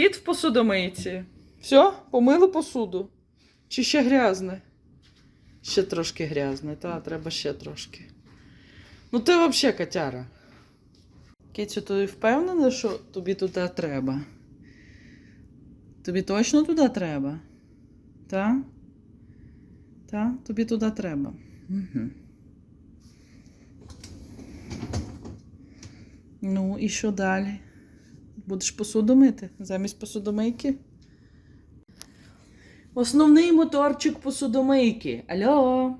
Кіт в посудомийці. Все, помили посуду. Чи ще грязне? Ще трошки грязне, та треба ще трошки. Ну ти взагалі котяра. Кицю, ти впевнена, що тобі туди треба? Тобі точно туди треба? Та? Та? Тобі туди треба. Угу. Ну, і що далі? Будеш посуду мити замість посудомийки? Основний моторчик посудомийки. Алло.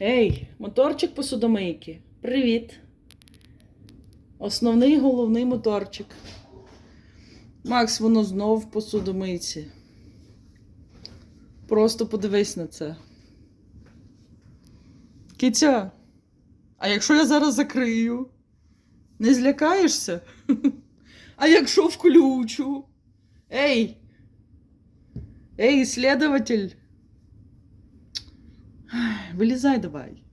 Ей, моторчик посудомийки. Привіт. Основний головний моторчик. Макс, воно знов в посудомийці. Просто подивись на це. Кітя, а якщо я зараз закрию? Не злякаєшся? А якщо включу? Ей! Ей, исследователь! Ай, Вилізай давай.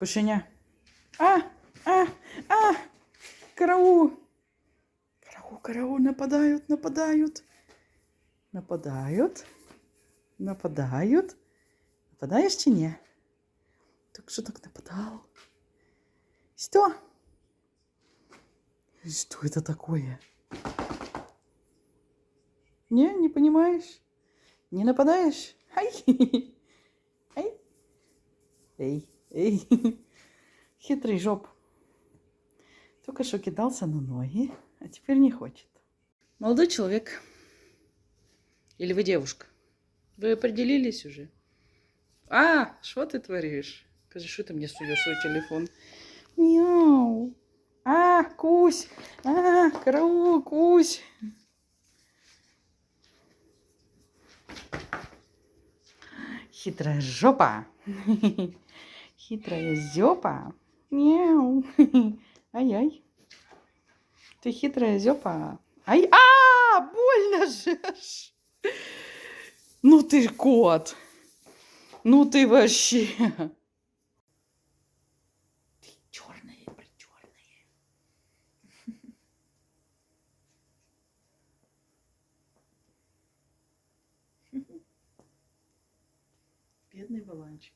Кошеня. А, а, а! Караул! Караул, караул, нападают, нападают. Нападают. Нападают. Нападаешь чи не? Так что так нападал? Что? Что это такое? Не, не понимаешь? Не нападаешь? Ай! Ай! Эй, эй! Хитрый жоп. Только что кидался на ноги, а теперь не хочет. Молодой человек. Или вы девушка? Вы определились уже? А, что ты творишь? Скажи, что ты мне суешь свой телефон? Мяу. А, Кусь. А, караул, Кусь. Хитрая жопа. Хитрая зёпа. Мяу. Ай-ай. Ты хитрая зёпа. Ай, а, больно же. Ну ты кот. Ну ты вообще. Бедный баланчик.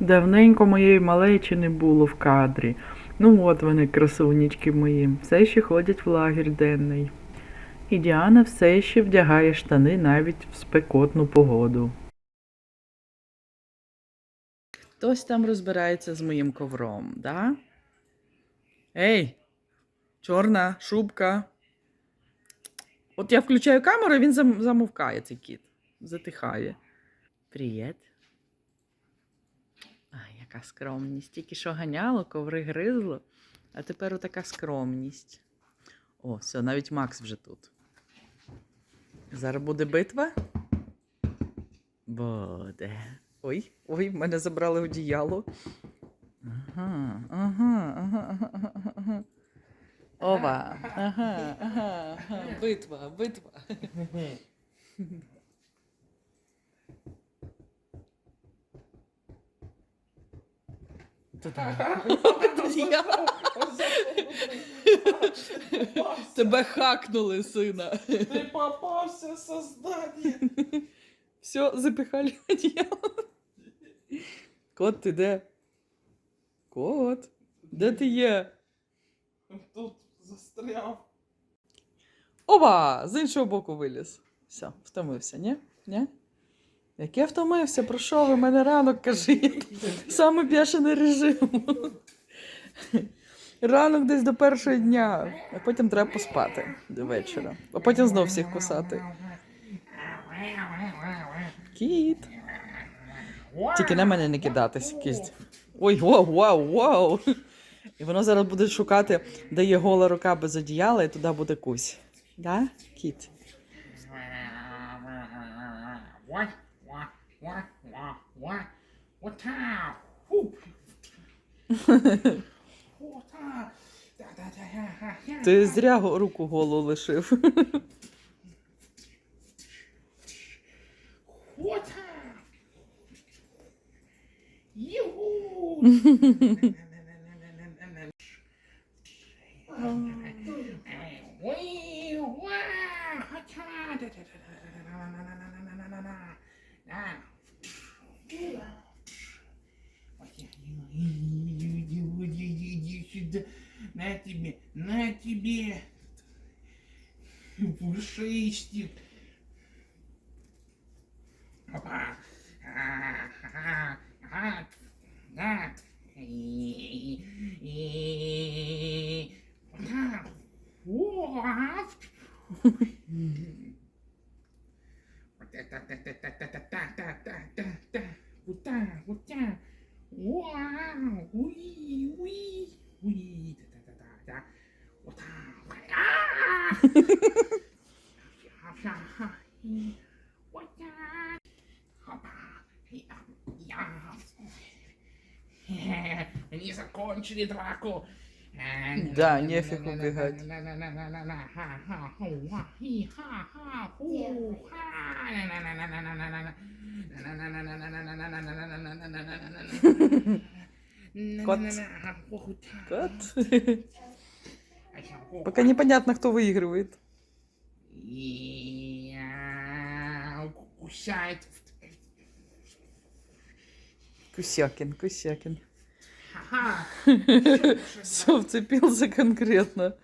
Давненько моєї малечі не було в кадрі. Ну от вони, красунечки мої, все ще ходять в лагерь денний. І Діана все ще вдягає штани навіть в спекотну погоду. Хтось там розбирається з моїм ковром, да? Ей, чорна шубка. От я включаю камеру, він замовкає цей кіт. Затихає. Привіт. Яка скромність. Тільки що ганяло, коври гризло, а тепер отака скромність. О, все, навіть Макс вже тут. Зараз буде битва? Буде. Ой, ой, в мене забрали одіяло. Ага, ага, ага, ага, ага, ага. Ова. Ага, ага, ага. Битва, битва. Туди. Одіяло. Тебе хакнули, сина. Ты попался, создание! Все, запихали одіяло. Кот, ти де? Кот, де ти є? Тут застрял. Опа! З іншого боку виліз. Все, втомився, ні? Ні? Як я втомився, про що ви мене ранок кажіть? Саме бешений режим. Ранок десь до першого дня, а потім треба поспати до вечора. А потім знов всіх кусати. Кіт. Тільки на мене не кидатись якийсь. Ой, вау, вау, вау. І воно зараз буде шукати, де є гола рука без одіяла, і туди буде кусь. Да, кіт? Wah, Ти зря руку голу лишив. На тебе, на тебе. Пушистик. Опа. А, а, а, О, 啦，喂喂喂，哒哒哒哒哒，我大海啊！啪啪哈，我呀，好吧，ja, ja. Nie zakończyli draku. Da, nie wiem jak wychać. Кот. Кот. Пока непонятно, кто выигрывает. Кусает. Кусякин, Кусякин. Все, вцепился конкретно.